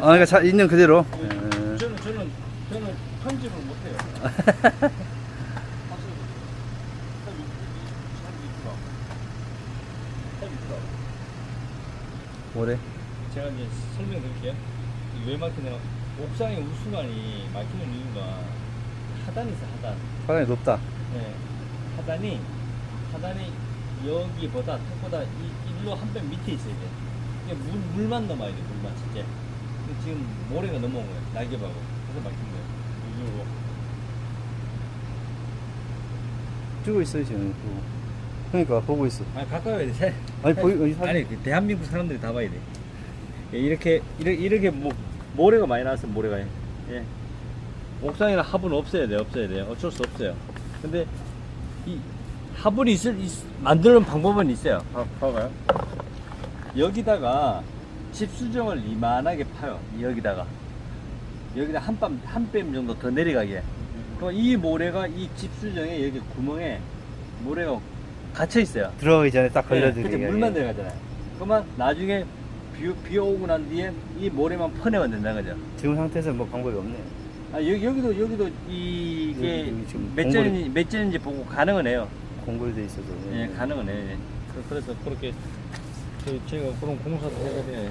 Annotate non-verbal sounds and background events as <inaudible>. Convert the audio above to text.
아, 그러니까 자, 있는 그대로. 예. 예. 저는 저는 저는 편집을 못해요. <laughs> 뭐래? 제가 이제 설명드릴게요. 이왜 막히냐? 옥상의 우수관이 막히는 이유가 하단이 있어 하단. 화장이 높다. 네. 하단이 하단이 여기보다 턱보다 이 일로 한 뼘 밑에 있어야 돼. 이게 물 물만 넘어야 돼 물만 진짜. 근데 지금 모래가 넘어온 거예요 날개하고 그래서 막힌 거예요. 이리로. 뛰고 있어요, 지금. 그거. 그러니까, 보고 있어. 아니 가까이 와야 돼. 아니, 보이, 여기 사진. 아니 그 대한민국 사람들이 다 봐야 돼. 예, 이렇게 이렇게 이렇게 뭐 모래가 많이 나왔어 모래가. 예. 옥상이나 화분 없어야 돼 없어야 돼 어쩔 수 없어요. 근데 이 화분이 있을 있- 만드는 방법은 있어요. 봐, 봐봐요. 여기다가 집 수정을 이만하게 파요. 여기다가 여기다 한뼘 한뼘 정도 더 내려가게. 그럼 이 모래가 이 집 수정에 여기 구멍에 모래가 갇혀 있어요. 들어가기 전에 딱 네, 걸려드리게. 그치, 물만 들어가잖아요. 그러면 나중에 비, 비 오고 난 뒤에 이 모래만 퍼내면 된다는 거죠. 지금 상태에서 뭐 방법이 없네. 아, 여기, 여기도, 여기도 이게 여기, 여기 지금 몇 전인지 보고 가능은 해요. 공골돼 있어서. 예, 가능은 해요. 예. 그- 그래서 그렇게 저희- 저희가 그런 공사도 해야 돼요.